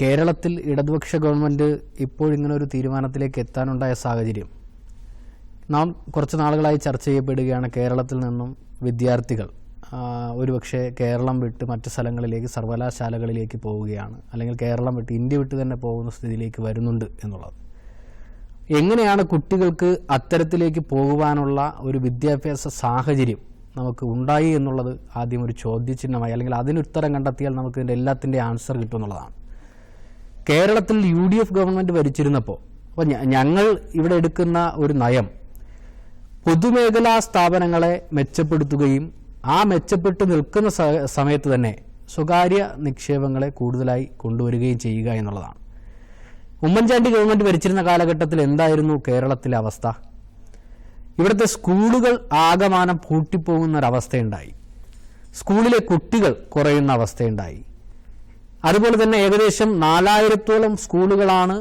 കേരളത്തിൽ ഇടതുപക്ഷ ഗവൺമെന്റ് ഇപ്പോഴിങ്ങനെ ഒരു തീരുമാനത്തിലേക്ക് എത്താനുണ്ടായ സാഹചര്യം. നാം കുറച്ച് നാളുകളായി ചർച്ച ചെയ്യപ്പെടുകയാണ് കേരളത്തിൽ നിന്നും വിദ്യാർത്ഥികൾ. ഒരുപക്ഷെ കേരളം വിട്ട് മറ്റ് സ്ഥലങ്ങളിലേക്ക് സർവകലാശാലകളിലേക്ക് പോവുകയാണ്. അല്ലെങ്കിൽ കേരളം വിട്ട് ഇന്ത്യ വിട്ട് തന്നെ പോകുന്ന സ്ഥിതിയിലേക്ക് വരുന്നുണ്ട് എന്നുള്ളത്. എങ്ങനെയാണ് കുട്ടികൾക്ക് അത്തരത്തിലേക്ക് പോകുവാനുള്ള ഒരു വിദ്യാഭ്യാസ സാഹചര്യം നമുക്ക് ഉണ്ടായി എന്നുള്ളത് ആദ്യം ഒരു ചോദ്യചിഹ്നമായി അല്ലെങ്കിൽ അതിനുത്തരം കണ്ടെത്തിയാൽ നമുക്ക് ഇതിന്റെ എല്ലാത്തിന്റെ ആൻസർ കിട്ടും എന്നുള്ളതാണ് കേരളത്തിൽ യു ഡി എഫ് ഗവൺമെന്റ് ഭരിച്ചിരുന്നപ്പോൾ അപ്പോൾ ഞങ്ങൾ ഇവിടെ എടുക്കുന്ന ഒരു നയം പൊതുമേഖലാ സ്ഥാപനങ്ങളെ മെച്ചപ്പെടുത്തുകയും ആ മെച്ചപ്പെട്ട് നിൽക്കുന്ന സമയത്ത് തന്നെ സ്വകാര്യ നിക്ഷേപങ്ങളെ കൂടുതലായി കൊണ്ടുവരികയും ചെയ്യുക എന്നുള്ളതാണ്. ഉമ്മൻചാണ്ടി ഗവൺമെന്റ് ഭരിച്ചിരുന്ന കാലഘട്ടത്തിൽ എന്തായിരുന്നു കേരളത്തിലെ അവസ്ഥ? ഇവിടുത്തെ സ്കൂളുകൾ ആകമാനം പൂട്ടിപ്പോകുന്ന ഒരവസ്ഥയുണ്ടായി സ്കൂളിലെ കുട്ടികൾ കുറയുന്ന അവസ്ഥയുണ്ടായി. അതുപോലെ തന്നെ ഏകദേശം നാലായിരത്തോളം സ്കൂളുകളാണ്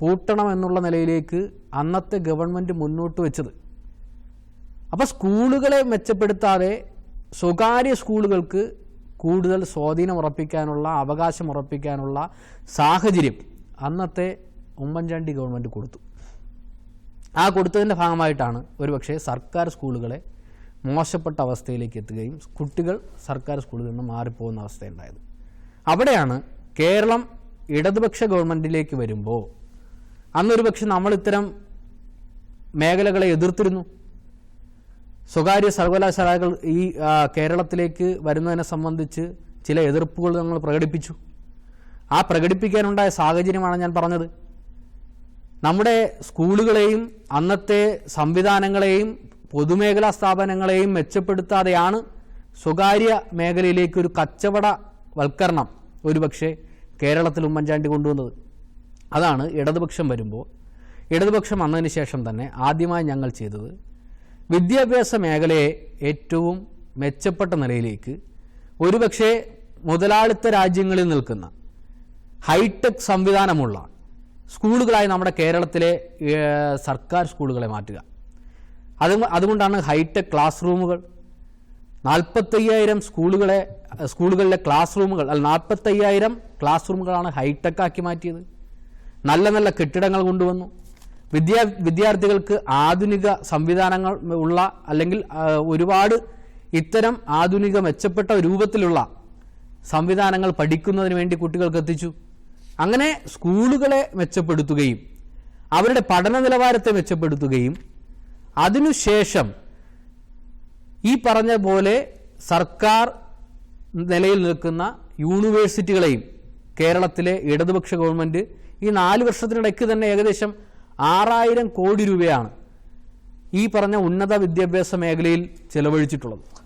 പൂട്ടണം എന്നുള്ള നിലയിലേക്ക് അന്നത്തെ ഗവൺമെന്റ് മുന്നോട്ട് വെച്ചത്. അപ്പോൾ സ്കൂളുകളെ മെച്ചപ്പെടുത്താതെ സ്വകാര്യ സ്കൂളുകൾക്ക് കൂടുതൽ സ്വാധീനം ഉറപ്പിക്കാനുള്ള അവകാശം ഉറപ്പിക്കാനുള്ള സാഹചര്യം അന്നത്തെ ഉമ്മൻചാണ്ടി ഗവൺമെന്റ് കൊടുത്തു. ആ കൊടുത്തതിന്റെ ഭാഗമായിട്ടാണ് ഒരുപക്ഷെ സർക്കാർ സ്കൂളുകളെ മോശപ്പെട്ട അവസ്ഥയിലേക്ക് എത്തുകയും കുട്ടികൾ സർക്കാർ സ്കൂളിൽ നിന്ന് മാറിപ്പോകുന്ന അവസ്ഥയുണ്ടായത്. അവിടെയാണ് കേരളം ഇടതുപക്ഷ ഗവൺമെന്റിലേക്ക് വരുമ്പോൾ അന്നൊരു പക്ഷെ നമ്മൾ ഇത്തരം മേഖലകളെ എതിർത്തിരുന്നു. സ്വകാര്യ സർവകലാശാലകൾ ഈ കേരളത്തിലേക്ക് വരുന്നതിനെ സംബന്ധിച്ച് ചില എതിർപ്പുകൾ ഞങ്ങൾ പ്രകടിപ്പിച്ചു. ആ പ്രകടിപ്പിക്കാനുണ്ടായ സാഹചര്യമാണ് ഞാൻ പറഞ്ഞത്. നമ്മുടെ സ്കൂളുകളെയും അന്നത്തെ സംവിധാനങ്ങളെയും പൊതുമേഖലാ സ്ഥാപനങ്ങളെയും മെച്ചപ്പെടുത്താതെയാണ് സ്വകാര്യ മേഖലയിലേക്ക് ഒരു കച്ചവട വൽക്കരണം ഒരുപക്ഷെ കേരളത്തിൽ ഉമ്മൻചാണ്ടി കൊണ്ടുവന്നത്. അതാണ് ഇടതുപക്ഷം വരുമ്പോൾ ഇടതുപക്ഷം വന്നതിന് ശേഷം തന്നെ ആദ്യമായി ഞങ്ങൾ ചെയ്തത് വിദ്യാഭ്യാസ മേഖലയെ ഏറ്റവും മെച്ചപ്പെട്ട നിലയിലേക്ക് ഒരുപക്ഷെ മുതലാളിത്ത രാജ്യങ്ങളിൽ നിൽക്കുന്ന ഹൈടെക് സംവിധാനമുള്ള സ്കൂളുകളായി നമ്മുടെ കേരളത്തിലെ സർക്കാർ സ്കൂളുകളെ മാറ്റുക. അത് അതുകൊണ്ടാണ് ഹൈടെക് ക്ലാസ് റൂമുകൾ നാൽപ്പത്തയ്യായിരം സ്കൂളുകളെ സ്കൂളുകളിലെ ക്ലാസ് റൂമുകൾ അല്ല നാൽപ്പത്തയ്യായിരം ക്ലാസ് റൂമുകളാണ് ഹൈടെക് ആക്കി മാറ്റിയത്. നല്ല നല്ല കെട്ടിടങ്ങൾ കൊണ്ടുവന്നു. വിദ്യാ വിദ്യാർത്ഥികൾക്ക് ആധുനിക സംവിധാനങ്ങൾ ഉള്ള അല്ലെങ്കിൽ ഒരുപാട് ഇത്തരം ആധുനിക മെച്ചപ്പെട്ട രൂപത്തിലുള്ള സംവിധാനങ്ങൾ പഠിക്കുന്നതിന് വേണ്ടി കുട്ടികൾക്ക് എത്തിച്ചു. അങ്ങനെ സ്കൂളുകളെ മെച്ചപ്പെടുത്തുകയും അവരുടെ പഠന നിലവാരത്തെ മെച്ചപ്പെടുത്തുകയും അതിനുശേഷം ഈ പറഞ്ഞ പോലെ സർക്കാർ നിലയിൽ നിൽക്കുന്ന യൂണിവേഴ്സിറ്റികളെയും കേരളത്തിലെ ഇടതുപക്ഷ ഗവൺമെന്റ് ഈ നാല് വർഷത്തിനിടയ്ക്ക് തന്നെ ഏകദേശം ആറായിരം കോടി രൂപയാണ് ഈ പറഞ്ഞ ഉന്നത വിദ്യാഭ്യാസ മേഖലയിൽ ചെലവഴിച്ചിട്ടുള്ളത്.